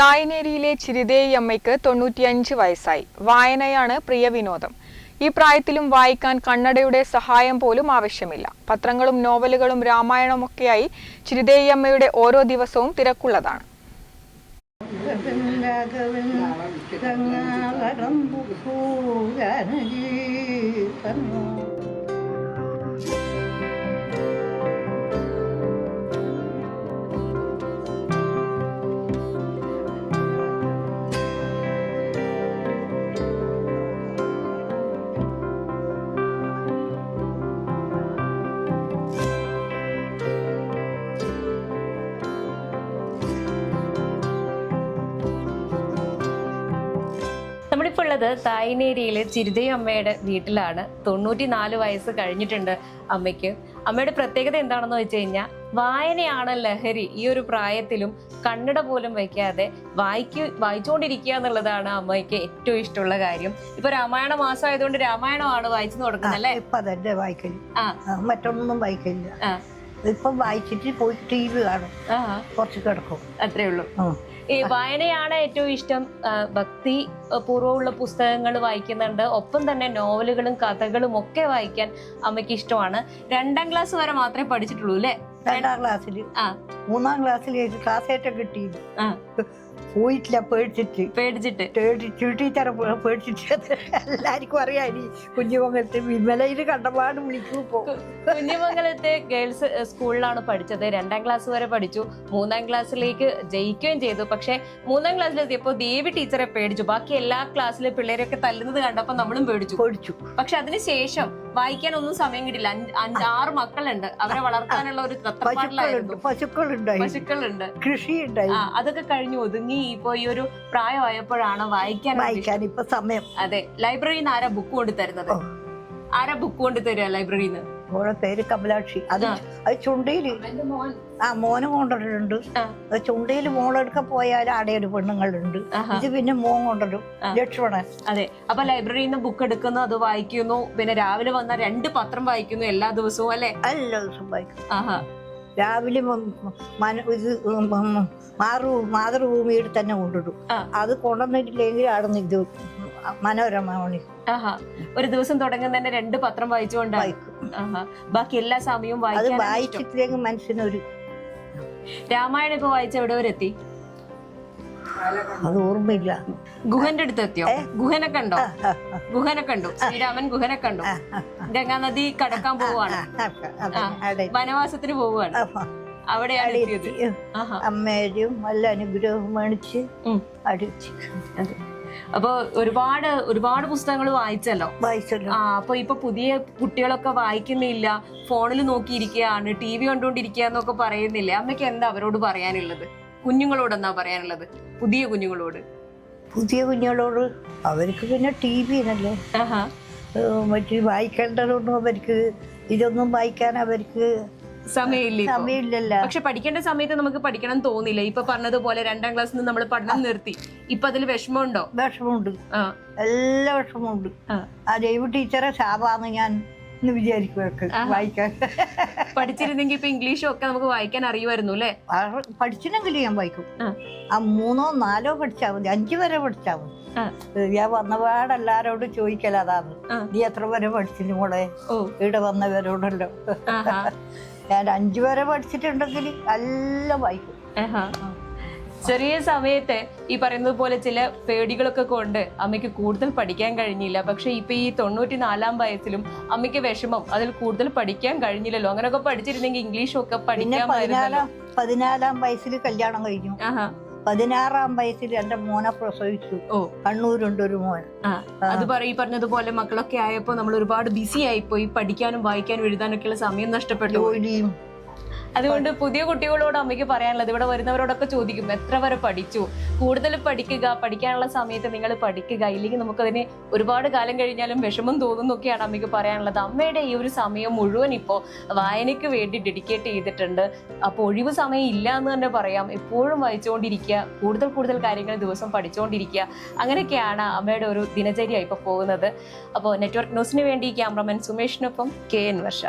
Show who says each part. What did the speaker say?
Speaker 1: തായ്നേരിയിലെ ചിരിതേയി അമ്മയ്ക്ക് തൊണ്ണൂറ്റിയഞ്ച് വയസ്സായി. വായനയാണ് പ്രിയ വിനോദം. ഈ പ്രായത്തിലും വായിക്കാൻ കണ്ണടയുടെ സഹായം പോലും ആവശ്യമില്ല. പത്രങ്ങളും നോവലുകളും രാമായണമൊക്കെയായി ചിരിതേയി അമ്മയുടെ ഓരോ ദിവസവും തിരക്കുള്ളതാണ്.
Speaker 2: നമ്മളിപ്പോൾ തായ്നേരിയിലെ ചിരുതയും അമ്മയുടെ വീട്ടിലാണ്. തൊണ്ണൂറ്റി നാല് വയസ്സ് കഴിഞ്ഞിട്ടുണ്ട് അമ്മയ്ക്ക്. അമ്മയുടെ പ്രത്യേകത എന്താണെന്ന് വെച്ച് കഴിഞ്ഞാൽ വായനയാണ് ലഹരി. ഈ ഒരു പ്രായത്തിലും കണ്ണട പോലും വയ്ക്കാതെ വായിക്കു വായിച്ചുകൊണ്ടിരിക്കുക എന്നുള്ളതാണ് അമ്മയ്ക്ക് ഏറ്റവും ഇഷ്ടമുള്ള കാര്യം. ഇപ്പൊ രാമായണ മാസം ആയതുകൊണ്ട് രാമായണമാണ് വായിച്ചു തുടങ്ങുന്നത് അല്ലേ?
Speaker 3: ഇപ്പൊ അതന്നെ വായിക്കില്ല
Speaker 2: ആ.
Speaker 3: മറ്റൊന്നും വായിക്കില്ല ഇപ്പൊ വായിച്ചിട്ട് പോയി ടി വി കാണും. കുറച്ച് കിടക്കും.
Speaker 2: അത്രേ ഉള്ളൂ. ഈ വായനയാണ് ഏറ്റവും ഇഷ്ടം. ഭക്തി പൂർവമുള്ള പുസ്തകങ്ങൾ വായിക്കുന്നുണ്ട്. ഒപ്പം തന്നെ നോവലുകളും കഥകളും ഒക്കെ വായിക്കാൻ അമ്മയ്ക്ക് ഇഷ്ടമാണ്. രണ്ടാം ക്ലാസ് വരെ മാത്രമേ പഠിച്ചിട്ടുള്ളൂ അല്ലേ?
Speaker 3: രണ്ടാം ക്ലാസ്സിൽ
Speaker 2: ആ.
Speaker 3: മൂന്നാം ക്ലാസ്സിലേക്ക് ക്ലാസ് ഏറ്റവും കിട്ടി
Speaker 2: ആ.
Speaker 3: പോയിട്ടില്ല പേടിച്ചിട്ട്.
Speaker 2: പേടിച്ചിട്ട്.
Speaker 3: ടീച്ചർ പേടിച്ചിട്ട്. എല്ലാവർക്കും അറിയാം ഇനി കുഞ്ഞുമംഗലത്ത് വിമലയിൽ കണ്ടപാട് വിളിക്കും പോ
Speaker 2: കുഞ്ഞുമംഗലത്തെ ഗേൾസ് സ്കൂളിലാണ് പഠിച്ചത്. രണ്ടാം ക്ലാസ് വരെ പഠിച്ചു. മൂന്നാം ക്ലാസ്സിലേക്ക് ജയിക്കുകയും ചെയ്തു. പക്ഷെ മൂന്നാം ക്ലാസ്സിലെത്തിയപ്പോൾ ദേവി ടീച്ചറെ പേടിച്ചു. ബാക്കി എല്ലാ ക്ലാസ്സിലെ പിള്ളേരൊക്കെ തല്ലുന്നത് കണ്ടപ്പോൾ നമ്മളും പേടിച്ചു.
Speaker 3: പേടിച്ചു.
Speaker 2: പക്ഷെ അതിനുശേഷം വായിക്കാൻ ഒന്നും സമയം കിട്ടില്ല. അഞ്ച് അഞ്ച് ആറ് മക്കളുണ്ട്. അവരെ വളർത്താനുള്ള ഒരു
Speaker 3: പശുക്കളുണ്ട്
Speaker 2: തത്രപ്പാടിലായിരുന്നു പശുക്കളുണ്ട്.
Speaker 3: കൃഷി ഉണ്ടായി
Speaker 2: ആ അതൊക്കെ കഴിഞ്ഞു ഒതുങ്ങി ഇപ്പൊ ഈ ഒരു പ്രായമായപ്പോഴാണ് വായിക്കാൻ
Speaker 3: വായിക്കാൻ ഇപ്പൊ സമയം.
Speaker 2: അതെ ലൈബ്രറിയിൽ നിന്ന് ആരാ ബുക്ക്
Speaker 3: കൊണ്ടുതരുന്നത്.
Speaker 2: ആരാ ബുക്ക് കൊണ്ടു തരിക ലൈബ്രറിയിൽ നിന്ന്?
Speaker 3: ഓളെ പേര് കമലാക്ഷി. അത്
Speaker 2: ആ.
Speaker 3: അത് ചുണ്ടയിൽ ആ മോനെ
Speaker 2: കൊണ്ടിട്ടുണ്ട്.
Speaker 3: അത് ചുണ്ടയിൽ മോളെടുക്ക പോയാൽ അവിടെ ഒരു പെണ്ണുങ്ങളുണ്ട്. ഇത് പിന്നെ മോൻ കൊണ്ടുവരും.
Speaker 2: ലക്ഷ്മണ
Speaker 3: ലക്ഷ്മണൻ.
Speaker 2: അതെ. അപ്പൊ ലൈബ്രറിയിൽ നിന്ന് ബുക്ക് എടുക്കുന്നു അത് വായിക്കുന്നു പിന്നെ രാവിലെ വന്ന രണ്ട് പത്രം വായിക്കുന്നു എല്ലാ ദിവസവും അല്ലെ?
Speaker 3: എല്ലാ ദിവസവും വായിക്കും.
Speaker 2: ആഹാ.
Speaker 3: രാവിലെ മന- ഇത് മാതൃഭൂമിയിൽ തന്നെ കൊണ്ടിടും അത് കൊണ്ടുവന്നിട്ടില്ലെങ്കിൽ അവിടെ ഇത് മനോരമ മണി.
Speaker 2: ഒരു ദിവസം തുടങ്ങുന്ന തന്നെ രണ്ട് പത്രം വായിച്ചുകൊണ്ടാണ്. ബാക്കി എല്ലാ സമയവും
Speaker 3: അത് വായിച്ചിട്ടില്ലെങ്കിൽ മനുഷ്യനൊരു
Speaker 2: രാമായണം ഇപ്പൊ വായിച്ച എവിടെ വരെ എത്തി?
Speaker 3: അത് ഓർമ്മയില്ല.
Speaker 2: ഗുഹന്റെ അടുത്ത് എത്തിയോ? ഗുഹനെ കണ്ടോ? ഗുഹനെ കണ്ടു. ശ്രീരാമൻ ഗുഹനെ കണ്ടു.
Speaker 3: ആ, ആ,
Speaker 2: ഗംഗാ നദി കടക്കാൻ
Speaker 3: പോവാണ്
Speaker 2: വനവാസത്തിന് പോവുകയാണ് അവിടെയാണ്
Speaker 3: അവിടെ
Speaker 2: എത്തിയത്.
Speaker 3: അമ്മേരും നല്ല അനുഗ്രഹം മേടിച്ച്. അടിച്ച്.
Speaker 2: അപ്പൊ ഒരുപാട് ഒരുപാട് പുസ്തകങ്ങൾ വായിച്ചല്ലോ?
Speaker 3: വായിച്ചല്ലോ.
Speaker 2: ആ അപ്പൊ ഇപ്പൊ പുതിയ കുട്ടികളൊക്കെ വായിക്കുന്നില്ല. ഫോണിൽ നോക്കിയിരിക്കുകയാണ് ടി വി കണ്ടുകൊണ്ടിരിക്കുക എന്നൊക്കെ പറയുന്നില്ലേ? അമ്മയ്ക്ക് എന്താ അവരോട് പറയാനുള്ളത്? കുഞ്ഞുങ്ങളോട് എന്താ പറയാനുള്ളത്? പുതിയ കുഞ്ഞുങ്ങളോട്?
Speaker 3: പുതിയ കുഞ്ഞുങ്ങളോട് അവർക്ക് പിന്നെ ടി വി
Speaker 2: ആഹാ.
Speaker 3: മറ്റു വായിക്കേണ്ടതുകൊണ്ടും അവർക്ക് ഇതൊന്നും വായിക്കാൻ അവർക്ക്
Speaker 2: സമയമില്ല.
Speaker 3: സമയമില്ലല്ലോ.
Speaker 2: പക്ഷെ പഠിക്കേണ്ട സമയത്ത് നമുക്ക് പഠിക്കണം എന്ന് തോന്നില്ല ഇപ്പൊ പറഞ്ഞതുപോലെ രണ്ടാം ക്ലാസ് നിന്ന് നമ്മൾ പഠനം നിർത്തി. ഇപ്പൊ അതിൽ വിഷമമുണ്ടോ?
Speaker 3: വിഷമമുണ്ട്. എല്ലാ വിഷമമുണ്ട്.
Speaker 2: ആ.
Speaker 3: ദൈവ ടീച്ചറെ ശാപാന്ന് ഞാൻ. വായിക്കാൻ.
Speaker 2: പഠിച്ചിരുന്നെങ്കിൽ ഇപ്പൊ ഇംഗ്ലീഷും ഒക്കെ നമുക്ക് വായിക്കാൻ അറിയുമായിരുന്നു അല്ലേ?
Speaker 3: പഠിച്ചില്ലെങ്കിൽ ഞാൻ വായിക്കും.
Speaker 2: ആ.
Speaker 3: മൂന്നോ നാലോ പഠിച്ചാൽ മതി. അഞ്ചു വരെ പഠിച്ചാൽ മതി. ഞാൻ വന്നപാട് എല്ലാരോടും ചോദിക്കല അതാണ്. നീ എത്ര വരെ പഠിച്ചില്ല മോളെ? ഇവിടെ വന്നവരോടല്ലോ. ഞാൻ അഞ്ചു വരെ പഠിച്ചിട്ടുണ്ടെങ്കിൽ നല്ല വായിക്കും
Speaker 2: ചെറിയ സമയത്ത് ഈ പറയുന്നത് പോലെ ചില പേടികളൊക്കെ കൊണ്ട് അമ്മയ്ക്ക് കൂടുതൽ പഠിക്കാൻ കഴിഞ്ഞില്ല. പക്ഷെ ഇപ്പൊ ഈ തൊണ്ണൂറ്റി നാലാം വയസ്സിലും അമ്മയ്ക്ക് വിഷമം. അതിൽ കൂടുതൽ പഠിക്കാൻ കഴിഞ്ഞില്ലല്ലോ. അങ്ങനെയൊക്കെ പഠിച്ചിരുന്നെങ്കിൽ ഇംഗ്ലീഷും ഒക്കെ പഠിക്കാൻ
Speaker 3: പതിനാലാം പതിനാലാം വയസ്സിൽ കല്യാണം കഴിഞ്ഞു.
Speaker 2: ആഹാ.
Speaker 3: പതിനാറാം വയസ്സിൽ എന്റെ മോനെ പ്രസവിച്ചു.
Speaker 2: ഓ.
Speaker 3: കണ്ണൂരുണ്ട് ഒരു മോൻ.
Speaker 2: അത് പറയും ഈ പറഞ്ഞതുപോലെ മക്കളൊക്കെ ആയപ്പോ നമ്മൾ ഒരുപാട് ബിസി ആയിപ്പോയി. പഠിക്കാനും വായിക്കാനും എഴുതാനൊക്കെയുള്ള സമയം നഷ്ടപ്പെട്ടു
Speaker 3: ജോലിയും
Speaker 2: അതുകൊണ്ട് പുതിയ കുട്ടികളോട് അമ്മയ്ക്ക് പറയാനുള്ളത് ഇവിടെ വരുന്നവരോടൊക്കെ ചോദിക്കും എത്ര വരെ പഠിച്ചു? കൂടുതൽ പഠിക്കുക പഠിക്കാനുള്ള സമയത്ത് നിങ്ങൾ പഠിക്കുക. ഇല്ലെങ്കിൽ നമുക്കതിന് ഒരുപാട് കാലം കഴിഞ്ഞാലും വിഷമം തോന്നുന്നൊക്കെയാണ് അമ്മയ്ക്ക് പറയാനുള്ളത്. അമ്മയുടെ ഈ ഒരു സമയം മുഴുവൻ ഇപ്പോൾ വായനയ്ക്ക് വേണ്ടി ഡെഡിക്കേറ്റ് ചെയ്തിട്ടുണ്ട്. അപ്പോൾ ഒഴിവ് സമയം ഇല്ല എന്ന് തന്നെ പറയാം. എപ്പോഴും വായിച്ചുകൊണ്ടിരിക്കുക കൂടുതൽ കൂടുതൽ കാര്യങ്ങൾ ദിവസം പഠിച്ചുകൊണ്ടിരിക്കുക. അങ്ങനെയൊക്കെയാണ് അമ്മയുടെ ഒരു ദിനചര്യ ഇപ്പോൾ പോകുന്നത്. അപ്പോൾ നെറ്റ്വർക്ക് ന്യൂസിന് വേണ്ടി ക്യാമറമാൻ സുമേഷിനൊപ്പം കെ എൻ വർഷ.